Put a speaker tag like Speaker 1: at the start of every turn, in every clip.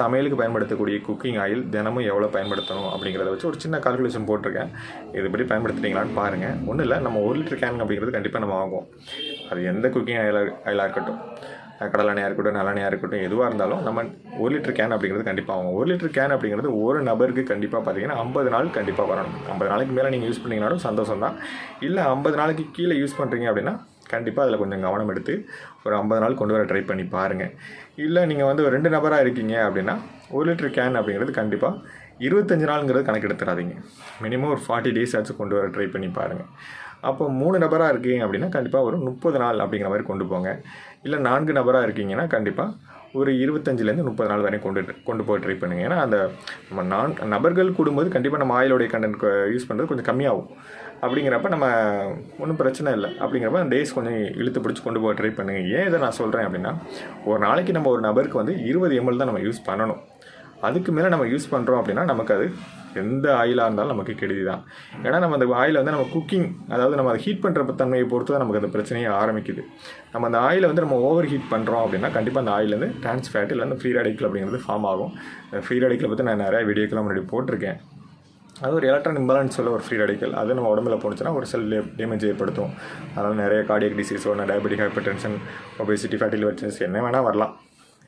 Speaker 1: சமையலுக்கு பயன்படுத்தக்கூடிய cooking oil தினமும் எவ்வளோ பயன்படுத்தணும் அப்படிங்கிறத வச்சு ஒரு சின்ன கால்குலேஷன் போட்டிருக்கேன். இதுபடி பயன்படுத்துகிறீங்களான்னு பாருங்கள் ஒன்றும் இல்லை நம்ம ஒரு லிட்டர் கேன் அப்படிங்கிறது கண்டிப்பாக நம்ம ஆகும் அது எந்த குக்கிங் ஆயிலாக ஆயிலாக இருக்கட்டும். கடலெண்ணையாக இருக்கட்டும் நல்லெண்ணையாக இருக்கட்டும் எதுவாக இருந்தாலும் நம்ம ஒரு லிட்டர் கேன் அப்படிங்கிறது கண்டிப்பாக ஆகும் ஒரு லிட்டர் கேன் அப்படிங்கிறது ஒரு நபருக்கு கண்டிப்பாக பார்த்தீங்கன்னா ஐம்பது நாள் கண்டிப்பாக வரணும். ஐம்பது நாளைக்கு மேலே நீங்கள் யூஸ் பண்ணிங்கனாலும் சந்தோஷம் தான் இல்லை ஐம்பது நாளைக்கு கீழே யூஸ் பண்ணுறீங்க அப்படின்னா கண்டிப்பாக அதில் கொஞ்சம் கவனம் எடுத்து ஒரு ஐம்பது நாள் கொண்டு வர ட்ரை பண்ணி பாருங்கள் இல்லை நீங்கள் வந்து ஒரு ரெண்டு நபராக இருக்கீங்க அப்படின்னா ஒரு லிட்டர் கேன் அப்படிங்கிறது கண்டிப்பாக இருபத்தஞ்சு நாளுங்கிறது கணக்கெடுத்துடாதீங்க மினிமம் ஒரு ஃபார்ட்டி டேஸ் ஆச்சு கொண்டு வர ட்ரை பண்ணி பாருங்கள் அப்போ மூணு நபராக இருக்கீங்க அப்படின்னா கண்டிப்பாக ஒரு முப்பது நாள் அப்படிங்கிற மாதிரி கொண்டு போங்க. இல்லை நான்கு நபராக இருக்கீங்கன்னா கண்டிப்பாக ஒரு இருபத்தஞ்சிலேருந்து முப்பது நாள் வரையும் கொண்டு கொண்டு போய் ட்ரை பண்ணுங்க. ஏன்னா அந்த நம்ம நான் நபர்கள் கூடும்போது கண்டிப்பாக நம்ம ஆயிலோடைய கண்டென்ட் யூஸ் பண்ணுறது கொஞ்சம் கம்மியாகும். அப்படிங்கிறப்ப நம்ம ஒன்றும் பிரச்சனை இல்லை. அப்படிங்கிறப்ப டேஸ் கொஞ்சம் இழுத்து பிடிச்சி கொண்டு போக ட்ரை பண்ணுங்கள் ஏன் இதை நான் சொல்கிறேன் அப்படின்னா ஒரு நாளைக்கு நம்ம ஒரு நபருக்கு வந்து இருபது எம்எல் தான் நம்ம யூஸ் பண்ணணும். அதுக்கு மேலே நம்ம யூஸ் பண்ணுறோம் அப்படின்னா நமக்கு அது எந்த ஆயிலாக இருந்தாலும் நமக்கு கெடுதி தான் ஏன்னா நம்ம அந்த ஆயிலை வந்து நம்ம குக்கிங் அதாவது நம்ம அதை ஹீட் பண்ணுற தன்மையை பொறுத்து தான் நமக்கு அந்த பிரச்சனையே ஆரம்பிக்குது. நம்ம அந்த ஆயிலை வந்து நம்ம ஓவர் ஹீட் பண்ணுறோம் அப்படின்னா கண்டிப்பாக அந்த ஆயில் வந்து டிரான்ஸ் ஃபேட் இல்லை அந்த ஃப்ரீ ரேடிக்கல் அப்படிங்கிறது ஃபார்ம் ஆகும். ஃப்ரீ ரேடிக்கலை பற்றி நான் நிறைய வீடியோக்கெல்லாம் முன்னாடி போட்டிருக்கேன். அது ஒரு எலக்ட்ரான் இம்பலன்ஸ் சொல்ல ஒரு ஃப்ரீ ரேடிக்கல் அது நம்ம உடம்புல போணுச்சுன்னா ஒரு செல் டேமேஜ் ஏற்படுத்தும். அதனால் நிறைய கார்டியக் டிசீஸ் ஒன்று diabetic hypertension obesity fatty liver என்ன வேணால் வரலாம்.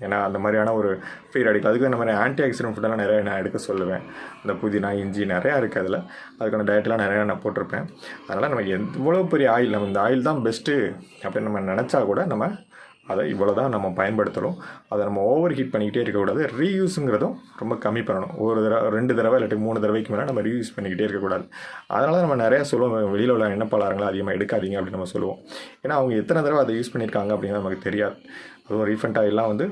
Speaker 1: ஏன்னா அந்த மாதிரியான ஒரு ஃபீல் அடிக்கும். அதுக்கு இந்த மாதிரி ஆன்டி ஆக்சிடென்ட் ஃபுட்டெல்லாம் நிறைய நான் எடுக்க சொல்லுவேன். இந்த புதினா இஞ்சி நிறையா இருக்குது அதில். அதுக்கான டயட்லாம் நிறையா நான் போட்டிருப்பேன். அதனால் நம்ம எவ்வளோ பெரிய ஆயில் நம்ம இந்த ஆயில் தான் பெஸ்ட்டு அப்படின்னு நம்ம நினச்சா கூட நம்ம அதை இவ்வளோ தான் நம்ம பயன்படுத்தணும். அதை நம்ம ஓவர் ஹீட் பண்ணிக்கிட்டே இருக்கக்கூடாது. ரீயூஸுங்கிறதும் ரொம்ப கம்மி பண்ணணும். ஒரு தடவை ரெண்டு தடவை இல்லாட்டி மூணு தடவைக்கு மேலே நம்ம ரீயூஸ் பண்ணிக்கிட்டே இருக்கக்கூடாது. அதனால தான் நம்ம நிறையா சொல்லுவோம். வெளியில் உள்ள எண்ணெய் அதிகமாக எடுக்காதீங்க அப்படின்னு நம்ம சொல்லுவோம். ஏன்னா அவங்க எத்தனை தடவை அதை யூஸ் பண்ணியிருக்காங்க அப்படிங்கிறது நமக்கு தெரியாது. அதுவும் ரீஃபண்டாக எல்லாம் வந்து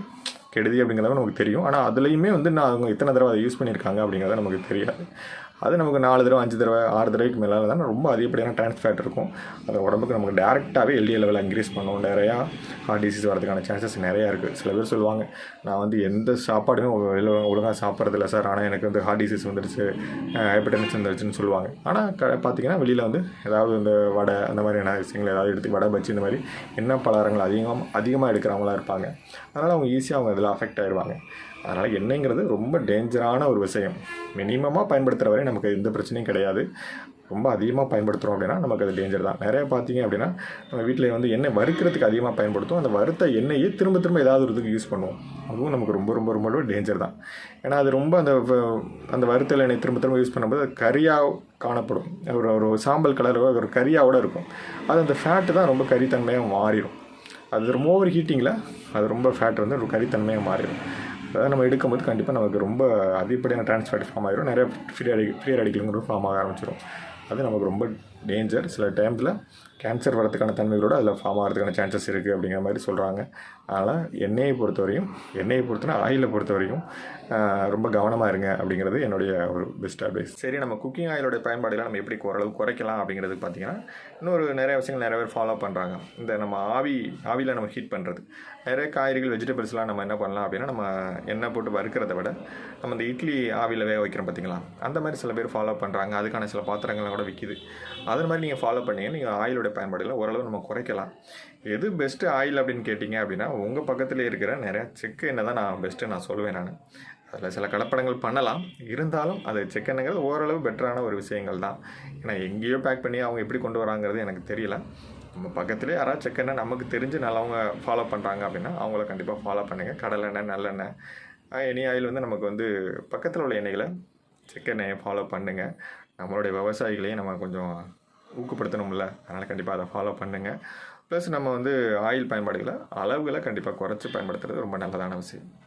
Speaker 1: கெடுதி அப்படிங்கிறத நமக்கு தெரியும். ஆனால் அதுலேயுமே வந்து நான் அவங்க எத்தனை தடவை அதை யூஸ் பண்ணியிருக்காங்க அப்படிங்கிறது நமக்கு தெரியாது. அது நமக்கு நாலு தடவை அஞ்சு தடவை ஆறு தடவைக்கு மேலே தான் ரொம்ப அதிகப்படியான டிரான்ஸ்ஃபேட் இருக்கும். அது உடம்புக்கு நமக்கு டேரெக்டாகவே எல்டிஏ லெவலில் இன்க்ரீஸ் பண்ணும். நிறையா ஹார்ட் டிசீஸ் வரதுக்கான சான்சஸ் நிறையா இருக்குது சில பேர் சொல்லுவாங்க நான் வந்து எந்த சாப்பாடுமே ஒழுங்காக சாப்பிட்றதில்ல சார். ஆனால் எனக்கு வந்து ஹார்ட் டிசீஸ் வந்துடுச்சு ஹைப்பர்டென்ஷன் வந்துடுச்சுன்னு சொல்லுவாங்க. ஆனால் க பார்த்தீங்கன்னா வெளியில் வந்து ஏதாவது இந்த வடை அந்த மாதிரியான விஷயங்கள் ஏதாவது எடுத்து வடை பச்சி இந்த மாதிரி என்ன பலகாரங்கள் அதிகமாக அதிகமாக எடுக்கிறவங்களாம் இருப்பாங்க. அதனால் அவங்க ஈஸியாக அவங்க இதில் அஃபெக்ட் ஆயிடுவாங்க. அதனால் எண்ணெய்ங்கிறது ரொம்ப டேஞ்சரான ஒரு விஷயம். மினிமமாக பயன்படுத்துகிற வரை நமக்கு எந்த பிரச்சனையும் கிடையாது. ரொம்ப அதிகமாக பயன்படுத்துகிறோம் அப்படின்னா நமக்கு அது டேஞ்சர் தான். நிறைய பார்த்தீங்க அப்படின்னா நம்ம வீட்டில் வந்து எண்ணெய் வறுக்கிறதுக்கு அதிகமாக பயன்படுத்தும் அந்த வறுத்த எண்ணெயை திரும்ப திரும்ப ஏதாவது ஒரு இதுக்கு யூஸ் பண்ணுவோம். அதுவும் நமக்கு ரொம்ப ரொம்ப ரொம்ப டேஞ்சர் தான். ஏன்னா அது ரொம்ப அந்த வ- அந்த வறுத்தல் எண்ணெய் திரும்ப திரும்ப யூஸ் பண்ணும்போது அது கரியாக காணப்படும். ஒரு ஒரு சாம்பல் கலர் ஒரு கரியாவோட இருக்கும். அது அந்த ஃபேட்டு தான் ரொம்ப கரித்தன்மையாக மாறிடும் அது ரொம்ப ஓவர் ஹீட்டிங்கில் அது ரொம்ப ஃபேட் வந்து ஒரு கறித்தன்மையாக மாறிடும். அதாவது நம்ம எடுக்கும்போது கண்டிப்பாக நமக்கு ரொம்ப அதிகப்படியான டிரான்ஸ்ஃபேட் ஃபார்ம் ஆகிடும் நிறைய ஃப்ரீ அடி ஃப்ரீ அடிக்கலுங்கிற ஃபார்ம் ஆக ஆரம்பிச்சிடும் அது நமக்கு ரொம்ப டேஞ்சர் சில டைமில் கேன்சர் வரதுக்கான தன்மைகளோட அதில் ஃபார்ம் ஆகிறதுக்கான சான்சஸ் இருக்குது அப்படிங்கிற மாதிரி சொல்கிறாங்க அதனால் எண்ணெயை பொறுத்தவரையும் எண்ணெயை பொறுத்தனா ஆயிலை பொறுத்தவரையும் வரையும் ரொம்ப கவனமாக இருங்க அப்படிங்கிறது என்னுடைய ஒரு பெஸ்ட் அட்வைஸ் சரி நம்ம குக்கிங் ஆயிலோட பயன்பாடுகளை நம்ம எப்படி ஓரளவு குறைக்கலாம் அப்படிங்கிறது பார்த்தீங்கன்னா இன்னொரு நிறைய விஷயங்கள் நிறைய பேர் ஃபாலோ பண்ணுறாங்க இந்த நம்ம ஆவி ஆவியில் நம்ம ஹீட் பண்ணுறது நிறைய காய்கறிகள் வெஜிடபிள்ஸ்லாம் நம்ம என்ன பண்ணலாம் அப்படின்னா நம்ம எண்ணெய் போட்டு வறுக்கிறத விட நம்ம இந்த இட்லி ஆவியில் வேக வைக்கிறோம் பார்த்தீங்களா அந்த மாதிரி சில பேர் ஃபாலோ பண்ணுறாங்க அதுக்கான சில பாத்திரங்கள்லாம் கூட விற்கிது அது மாதிரி நீங்கள் ஃபாலோ பண்ணிங்கன்னா நீங்கள் ஆயிலோட பயன்பாடுகளை ஓரளவு நம்ம குறைக்கலாம். எது பெஸ்ட்டு ஆயில் அப்படின்னு கேட்டிங்க அப்படின்னா உங்கள் பக்கத்தில் இருக்கிற நிறையா செக்கு எண்ணெய் தான் நான் பெஸ்ட்டு நான் சொல்லுவேன் நான். அதில் சில கலப்படங்கள் பண்ணலாம். இருந்தாலும் அது செக் ஓரளவு பெட்டரான ஒரு விஷயங்கள் தான். ஏன்னா எங்கேயோ பேக் பண்ணி அவங்க எப்படி கொண்டு வராங்கிறது எனக்கு தெரியல. நம்ம பக்கத்துலேயே யாராவது செக் எண்ணெய் நமக்கு தெரிஞ்சு நல்லவங்க ஃபாலோ பண்ணுறாங்க அப்படின்னா அவங்கள கண்டிப்பாக ஃபாலோ பண்ணுங்கள் கடலெண்ணெய் நல்லெண்ணெய் எனி ஆயில் வந்து நமக்கு வந்து பக்கத்தில் உள்ள எண்ணெய்களை செக் எண்ணெயை ஃபாலோ பண்ணுங்கள் நம்மளுடைய விவசாயிகளையும் நம்ம கொஞ்சம் ஊக்கப்படுத்தணும்ல. அதனால் கண்டிப்பாக அதை ஃபாலோ பண்ணுங்கள் ப்ளஸ் நம்ம வந்து ஆயில் பயன்பாடுகளை அளவுகளை கண்டிப்பாக குறைச்சி பயன்படுத்துறது ரொம்ப நல்லதான விஷயம்.